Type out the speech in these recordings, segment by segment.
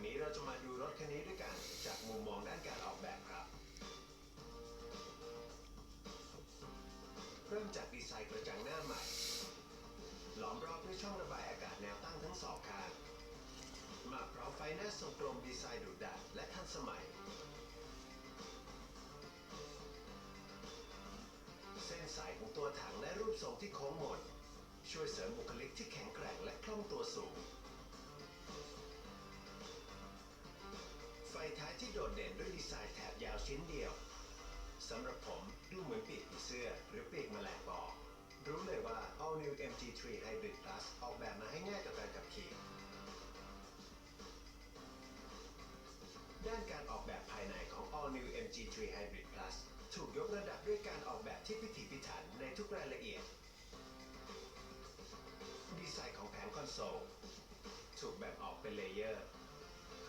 ันนี้เราจะมาดูรถคันนี้ด้วยกันจากมุมมองด้านการออกแบบครับ เริ่มจากดีไซน์กระจังหน้าใหม่ หลอมรอบด้วยช่องระบายอากาศแนวตั้งทั้งสองข้างมาพร้อมไฟหน้าทรงกลมดีไซน์ดุดันและทันสมัย เส้นสายของตัวถังและรูปทรงที่โค้งมนช่วยเสริมบุคลิกที่แข็งแกร่งและคล่องตัวสูง ด้วยดีไซน์แถบยาวชิ้นเดียวสำหรับผมดูเหมือนปีกผีเสื้อหรือปีกแมลงปอรู้เลยว่า All New MG3 Hybrid Plus ออกแบบมาให้ง่ายต่อการขับขี่ด้านการออกแบบภายในของ All New MG3 Hybrid Plus ถูกยกระดับด้วยการออกแบบที่พิถีพิถันในทุกรายละเอียด ดีไซน์ของแผงคอนโซล ถูกแบ่งออกเป็นเลเยอร์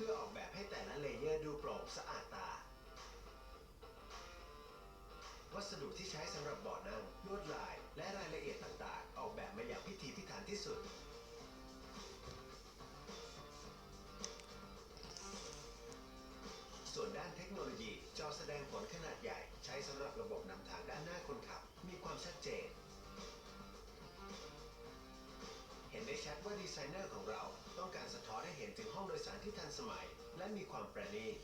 พื่อออกแบบให้แต่ละเลเยอร์ดูโปร่งสะอาดตา วัสดุที่ใช้สำหรับเบาะนั่งลวดลาย และรายละเอียดต่างๆ ออกแบบมาอย่างพิถีพิถันที่สุด ส่วนด้านเทคโนโลยี จอแสดงผลขนาดใหญ่ ใช้สำหรับระบบนำทางด้านหน้าคนขับ มีความชัดเจนเห็นได้ชัดว่าดีไซเนอร์ของเราต้องการสะท้อนให้เห็นถึงห้องโดยสาร ที่ทันสมัยและมีความประณีต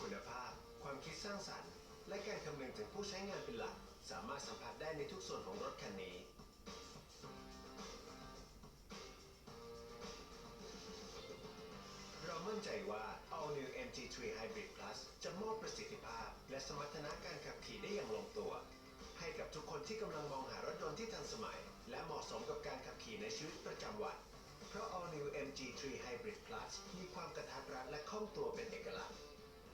คุณภาพ ความคิดสร้างสรรค์ และการคำนึงถึงผู้ใช้งานเป็นหลัก สามารถสัมผัสได้ในทุกส่วนของรถคันนี้ เรามั่นใจว่า All New MG3 Hybrid Plus จะมอบประสิทธิภาพ และสมรรถนะการขับขี่ได้อย่างลงตัว ให้กับทุกคนที่กำลังมองหารถยนต์ที่ทันสมัย และเหมาะสมกับการขับขี่ใน ราะ All New MG3 Hybrid Plus มีความกระทัดรัดและคล่องตัวเป็นเอกลักษณ์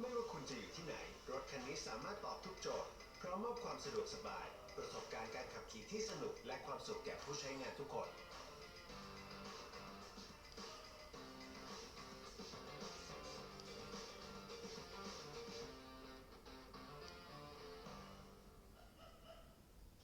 ไม่ว่าคุณจะอยู่ที่ไหน รถคันนี้สามารถตอบทุกโจทย์ พร้อมมอบความสะดวกสบาย ประสบการณ์การขับขี่ที่สนุกและความสุขแก่ผู้ใช้งานทุกคน